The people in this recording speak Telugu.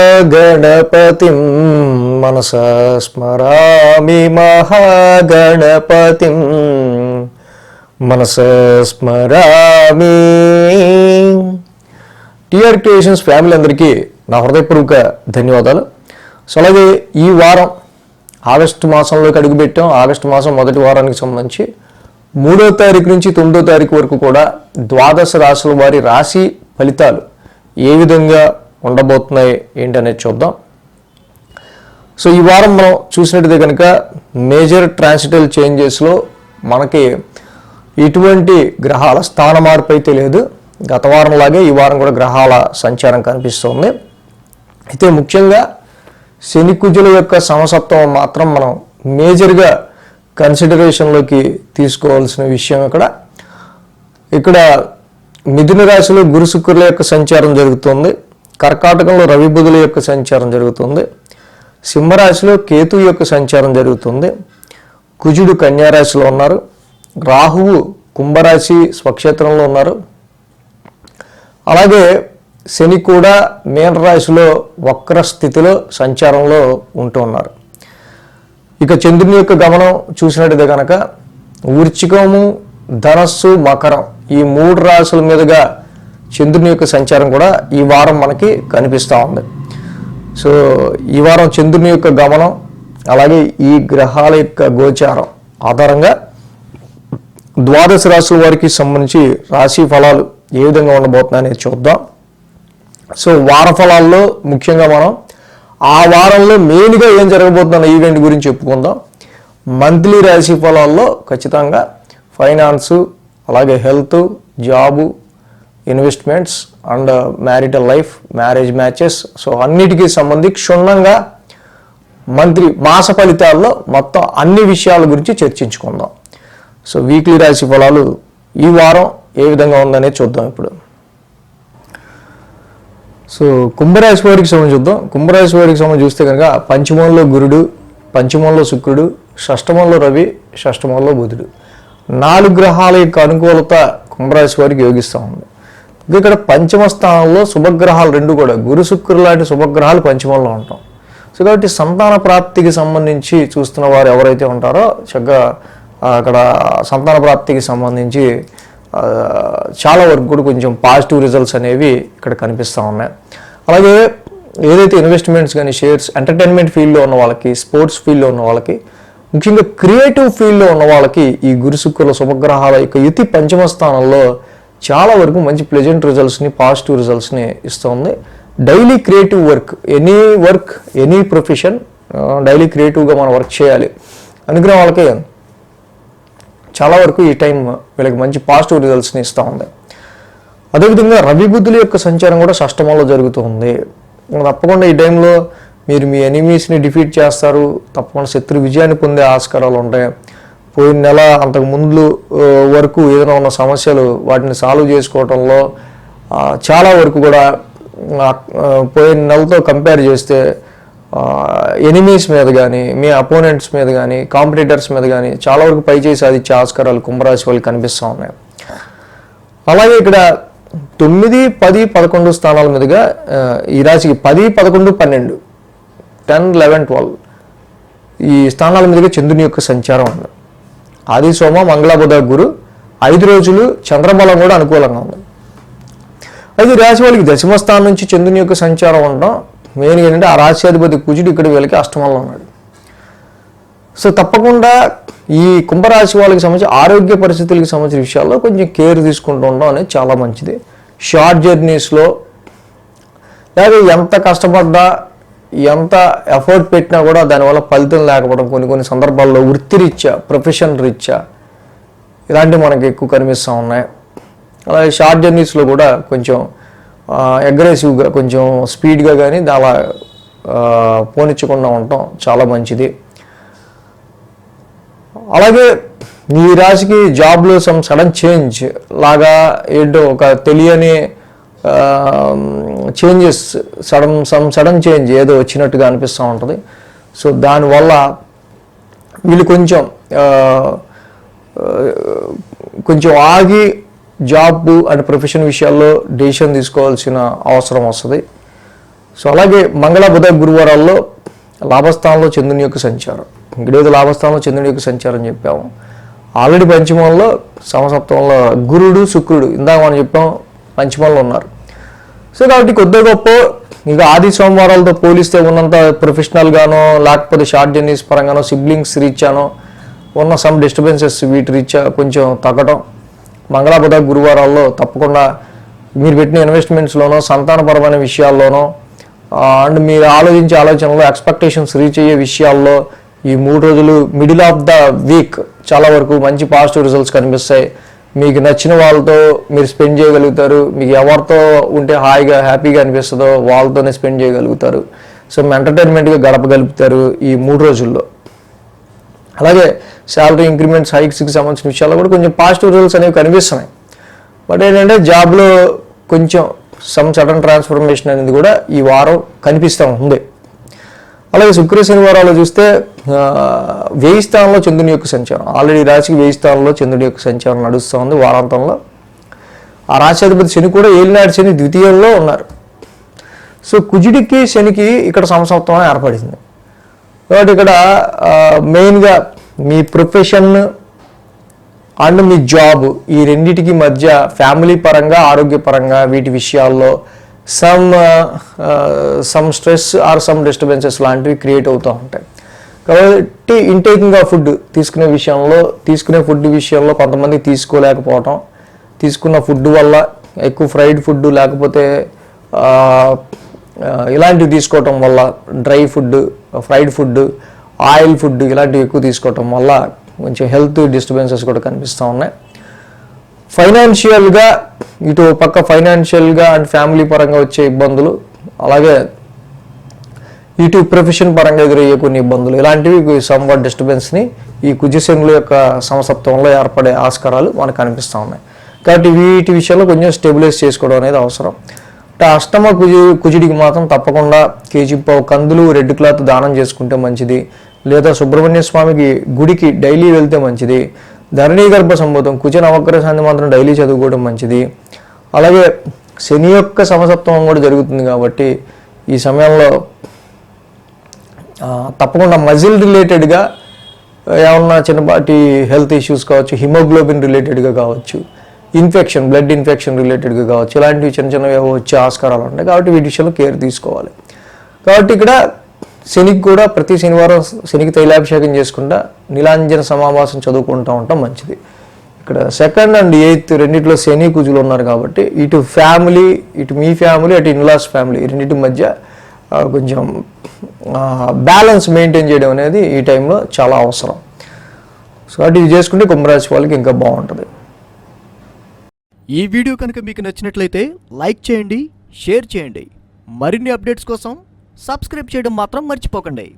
మహాగణపతిం మనస స్మరామి మహాగణపతిం మనస స్మరామి. టిఆర్ క్రియేషన్స్ ఫ్యామిలీ అందరికీ నా హృదయపూర్వక ధన్యవాదాలు. సో అలాగే ఈ వారం ఆగస్టు మాసంలోకి అడుగుపెట్టాం. ఆగస్టు మాసం మొదటి వారానికి సంబంధించి మూడో తారీఖు నుంచి తొమ్మిదో తారీఖు వరకు కూడా ద్వాదశ రాశుల వారి రాశి ఫలితాలు ఏ విధంగా ఉండబోతున్నాయి ఏంటి అనేది చూద్దాం. సో ఈ వారం మనం చూసినట్టయితే కనుక మేజర్ ట్రాన్సిటల్ చేంజెస్లో మనకి ఎటువంటి గ్రహాల స్థాన మార్పు అయితే లేదు. గత వారంలాగే ఈ వారం కూడా గ్రహాల సంచారం కనిపిస్తుంది. అయితే ముఖ్యంగా శని కుజుల యొక్క సమసత్వం మాత్రం మనం మేజర్గా కన్సిడరేషన్లోకి తీసుకోవాల్సిన విషయం ఇక్కడ. ఇక్కడ మిథున రాశిలో గురు శుక్రుల యొక్క సంచారం జరుగుతుంది. కర్కాటకంలో రవి బుధుల యొక్క సంచారం జరుగుతుంది. సింహరాశిలో కేతు యొక్క సంచారం జరుగుతుంది. కుజుడు కన్యారాశిలో ఉన్నారు. రాహువు కుంభరాశి స్వక్షేత్రంలో ఉన్నారు. అలాగే శని కూడా మీనరాశిలో వక్ర స్థితిలో సంచారంలో ఉంటూ ఉన్నారు. ఇక చంద్రుని యొక్క గమనం చూసినట్టయితే కనుక వృచ్చికము ధనస్సు మకరం ఈ మూడు రాశుల మీదుగా చంద్రుని యొక్క సంచారం కూడా ఈ వారం మనకి కనిపిస్తూ ఉంది. సో ఈ వారం చంద్రుని యొక్క గమనం అలాగే ఈ గ్రహాల యొక్క గోచారం ఆధారంగా ద్వాదశ రాశుల వారికి సంబంధించి రాశి ఫలాలు ఏ విధంగా ఉండబోతున్నాయి అనేది చూద్దాం. సో వార ఫలాల్లో ముఖ్యంగా మనం ఆ వారంలో మెయిన్గా ఏం జరగబోతున్న ఈవెంట్ గురించి చెప్పుకుందాం. మంత్లీ రాశి ఫలాల్లో ఖచ్చితంగా ఫైనాన్సు అలాగే health job investments and marital life marriage matches. So అన్నిటికీ సంబంధించి క్షుణ్ణంగా మంత్రి మాస ఫలితాల్లో మొత్తం అన్ని విషయాల గురించి చర్చించుకుందాం. సో వీక్లీ రాశి ఫలాలు ఈ వారం ఏ విధంగా ఉందనే చూద్దాం ఇప్పుడు. సో కుంభరాశి వారికి సమయం చూద్దాం. కుంభరాశి వారికి సమయం చూస్తే కనుక పంచమంలో గురుడు పంచమంలో శుక్రుడు షష్టమంలో రవి షష్టమంలో బుధుడు. నాలుగు గ్రహాల యొక్క అనుకూలత కుంభరాశి వారికి యోగిస్తూ ఉంది. ఇక్కడ పంచమ స్థానంలో శుభగ్రహాలు రెండు కూడా. గురు శుక్రులు లాంటి శుభగ్రహాలు పంచమంలో ఉంటాం. సో కాబట్టి సంతాన ప్రాప్తికి సంబంధించి చూస్తున్న వారు ఎవరైతే ఉంటారో చక్కగా అక్కడ సంతాన ప్రాప్తికి సంబంధించి చాలా వరకు కూడా కొంచెం పాజిటివ్ రిజల్ట్స్ అనేవి ఇక్కడ కనిపిస్తూ ఉన్నాయి. అలాగే ఏదైతే ఇన్వెస్ట్మెంట్స్ కానీ షేర్స్ ఎంటర్టైన్మెంట్ ఫీల్డ్లో ఉన్న వాళ్ళకి స్పోర్ట్స్ ఫీల్డ్లో ఉన్న వాళ్ళకి ముఖ్యంగా క్రియేటివ్ ఫీల్డ్లో ఉన్న వాళ్ళకి ఈ గురు శుక్రుల శుభగ్రహాల యొక్క యుతి పంచమ స్థానంలో చాలా వరకు మంచి ప్లెజెంట్ రిజల్ట్స్ని పాజిటివ్ రిజల్ట్స్ని ఇస్తుంది. Daily creative work any work any profession daily క్రియేటివ్గా మనం వర్క్ చేయాలి. అనుకునే వాళ్ళకి. చాలా వరకు ఈ టైం వీళ్ళకి మంచి పాజిటివ్ రిజల్ట్స్ని ఇస్తూ ఉంది అదేవిధంగా రవి బుద్ధుల యొక్క సంచారం కూడా షష్టమంలో జరుగుతూ ఉంది తప్పకుండా ఈ టైంలో మీరు మీ ఎనిమీస్ని డిఫీట్ చేస్తారు. తప్పకుండా శత్రు విజయాన్ని పొందే ఆస్కారాలు ఉంటాయి. పోయిన నెల అంతకు ముందు వరకు ఏదైనా ఉన్న సమస్యలు వాటిని సాల్వ్ చేసుకోవటంలో చాలా వరకు కూడా పోయిన నెలతో కంపేర్ చేస్తే ఎనిమీస్ మీద కానీ మీ అపోనెంట్స్ మీద కానీ కాంపిటీటర్స్ మీద కానీ చాలా వరకు పైచేసి సాధించే ఆస్కారాలు కుంభరాశి వాళ్ళు కనిపిస్తూ ఉన్నాయి. అలాగే ఇక్కడ తొమ్మిది పది పదకొండు స్థానాల మీదుగా ఈ రాశికి పది పదకొండు పన్నెండు టెన్ లెవెన్ ట్వెల్వ్ ఈ స్థానాల మీదుగా చంద్రుని యొక్క సంచారం ఉంది. ఆది సోమ మంగళ బుధ గురు ఐదు రోజులు చంద్రబలం కూడా అనుకూలంగా ఉంది. అయితే రాశి వాళ్ళకి దశమ స్థానం నుంచి చంద్రుని యొక్క సంచారం ఉండడం మెయిన్ ఏంటంటే ఆ రాశ్యాధిపతి కుజుడు ఇక్కడ వీళ్ళకి అష్టమంలో ఉన్నాడు. సో తప్పకుండా ఈ కుంభరాశి వాళ్ళకి సంబంధించి ఆరోగ్య పరిస్థితులకు సంబంధించిన విషయాల్లో కొంచెం కేర్ తీసుకుంటూ ఉండడం అనేది చాలా మంచిది. షార్ట్ జర్నీస్లో లేదా ఎంత కష్టపడ్డా ఎంత ఎఫర్ట్ పెట్టినా కూడా దానివల్ల ఫలితం లేకపోవడం కొన్ని కొన్ని సందర్భాల్లో వృత్తిరీత్యా ప్రొఫెషన్ రీత్యా ఇలాంటివి మనకి ఎక్కువ కనిపిస్తూ ఉన్నాయి. అలాగే షార్ట్ జర్నీస్లో కూడా కొంచెం అగ్రెసివ్గా కొంచెం స్పీడ్గా కానీ అలా పోనిచ్చకుండా ఉండటం చాలా మంచిది. అలాగే ఈ రాశికి జాబ్లో సమ్ సడన్ చేంజ్ లాగా ఏంటో ఒక తెలియని changes sudden some sudden change ఏదో వచ్చినట్టుగా అనిపిస్తూ ఉంటుంది. సో దానివల్ల వీళ్ళు కొంచెం కొంచెం ఆగి జాబ్ అండ్ ప్రొఫెషన్ విషయాల్లో డెసిషన్ తీసుకోవాల్సిన అవసరం వస్తుంది. సో అలాగే మంగళ బుధ గురువారాల్లో లాభస్థానంలో చంద్రుని యొక్క సంచారం. ఇంకేదో లాభస్థానంలో చంద్రుని యొక్క సంచారం చెప్పాము. ఆల్రెడీ పంచమంలో సమసప్తంలో గురుడు శుక్రుడు ఇందాక మనం చెప్పాం పంచమంలో ఉన్నారు. సో కాబట్టి కొద్ది గొప్ప. ఇక ఆది సోమవారాలతో పోలిస్తే ఉన్నంత ప్రొఫెషనల్ గానో లేకపోతే షార్ట్ జర్నీస్ పరంగానో సిబ్లింగ్స్ రీచానో ఉన్న సమ్ డిస్టర్బెన్సెస్ వీటి రీచ్ కొంచెం తగ్గటం. మంగళాపద గురువారాల్లో తప్పకుండా మీరు పెట్టిన ఇన్వెస్ట్మెంట్స్లోనో సంతానపరమైన విషయాల్లోనో అండ్ మీరు ఆలోచించే ఆలోచనలో ఎక్స్పెక్టేషన్స్ రీచ్ అయ్యే విషయాల్లో ఈ మూడు రోజులు మిడిల్ ఆఫ్ ద వీక్ చాలా వరకు మంచి పాజిటివ్ రిజల్ట్స్ కనిపిస్తాయి. మీకు నచ్చిన వాళ్ళతో మీరు స్పెండ్ చేయగలుగుతారు. మీకు ఎవరితో ఉంటే హాయిగా హ్యాపీగా అనిపిస్తుందో వాళ్ళతోనే స్పెండ్ చేయగలుగుతారు. సో ఎంటర్టైన్మెంట్గా గడపగలుగుతారు ఈ మూడు రోజుల్లో. అలాగే శాలరీ ఇంక్రిమెంట్స్ హైక్స్కి సంబంధించిన విషయాల్లో కూడా కొంచెం పాజిటివ్ రిజల్ట్స్ అనేవి కనిపిస్తున్నాయి. బట్ ఏంటంటే జాబ్లో కొంచెం సమ్ సడన్ ట్రాన్స్ఫర్మేషన్ అనేది కూడా ఈ వారం కనిపిస్తూ ఉంది. అలాగే శుక్ర శనివారాలు చూస్తే వేయి స్థానంలో చంద్రుని యొక్క సంచారం. ఆల్రెడీ రాశికి వేయి స్థానంలో చంద్రుని యొక్క సంచారం నడుస్తూ ఉంది వారాంతంలో. ఆ రాశాధిపతి శని కూడా ఏలినాడు శని ద్వితీయంలో ఉన్నారు. సో కుజుడికి శనికి ఇక్కడ సమసప్తమం ఏర్పడింది. కాబట్టి ఇక్కడ మెయిన్గా మీ ప్రొఫెషన్ అండ్ మీ జాబ్ ఈ రెండిటికి మధ్య ఫ్యామిలీ పరంగా ఆరోగ్యపరంగా వీటి విషయాల్లో some some stress or some disturbances లాంటివి క్రియేట్ అవుతూ ఉంటాయి. కాబట్టి ఇంటేకింగ్ ఆఫ్ ఫుడ్ తీసుకునే విషయంలో తీసుకునే ఫుడ్ విషయంలో కొంతమంది తీసుకోలేకపోవటం. తీసుకున్న ఫుడ్ వల్ల ఎక్కువ ఫ్రైడ్ ఫుడ్ లేకపోతే ఇలాంటివి తీసుకోవటం వల్ల dry food fried food oil food ఇలాంటివి ఎక్కువ తీసుకోవటం వల్ల కొంచెం హెల్త్ డిస్టర్బెన్సెస్ కూడా కనిపిస్తూ ఉన్నాయి. ఫైనాన్షియల్గా ఇటు పక్క ఫైనాన్షియల్గా అండ్ ఫ్యామిలీ పరంగా వచ్చే ఇబ్బందులు అలాగే ఇటు ప్రొఫెషన్ పరంగా ఎదురయ్యే కొన్ని ఇబ్బందులు. ఇలాంటివి సంవాట్ డిస్టర్బెన్స్ని ఈ కుజశనుల యొక్క సమసత్వంలో ఏర్పడే ఆస్కారాలు మనకు కనిపిస్తూ ఉన్నాయి. కాబట్టి వీటి విషయంలో కొంచెం స్టెబిలైజ్ చేసుకోవడం అనేది అవసరం. అంటే అష్టమ కుజు కుజుడికి మాత్రం తప్పకుండా కేజీ పావు కందులు రెడ్ క్లాత్ దానం చేసుకుంటే మంచిది. లేదా సుబ్రహ్మణ్య స్వామికి గుడికి డైలీ వెళ్తే మంచిది. ధరణీ గర్భ సంబోధం కుజ నవగ్రహాన్ని మాత్రం డైలీ చదువుకోవడం మంచిది. అలాగే శని యొక్క సమసత్వం కూడా జరుగుతుంది కాబట్టి ఈ సమయంలో తప్పకుండా మజిల్ రిలేటెడ్గా ఏమన్నా చిన్నపాటి హెల్త్ ఇష్యూస్ కావచ్చు హిమోగ్లోబిన్ రిలేటెడ్గా కావచ్చు ఇన్ఫెక్షన్ బ్లడ్ ఇన్ఫెక్షన్ రిలేటెడ్గా కావచ్చు ఇలాంటివి చిన్న చిన్నవి ఏవో వచ్చే ఆస్కారాలు ఉంటాయి కాబట్టి వీటి విషయంలో కేర్ తీసుకోవాలి. కాబట్టి ఇక్కడ శనికి కూడా ప్రతి శనివారం శనికి తైలాభిషేకం చేసుకుంటా నీలాంజన సమావాసం చదువుకుంటూ ఉంటాం మంచిది. ఇక్కడ సెకండ్ అండ్ ఎయిత్ రెండిట్లో శని కుజులు ఉన్నారు కాబట్టి ఇటు ఫ్యామిలీ ఇటు మీ ఫ్యామిలీ అటు ఇన్లాస్ ఫ్యామిలీ రెండింటి మధ్య కొంచెం బ్యాలెన్స్ మెయింటైన్ చేయడం అనేది ఈ టైంలో చాలా అవసరం. సో అటు ఇది చేసుకుంటే కుంభరాశి వాళ్ళకి ఇంకా బాగుంటుంది. ఈ వీడియో కనుక మీకు నచ్చినట్లయితే లైక్ చేయండి షేర్ చేయండి. మరిన్ని అప్డేట్స్ కోసం సబ్స్క్రైబ్ చేయడం మాత్రం మర్చిపోకండి.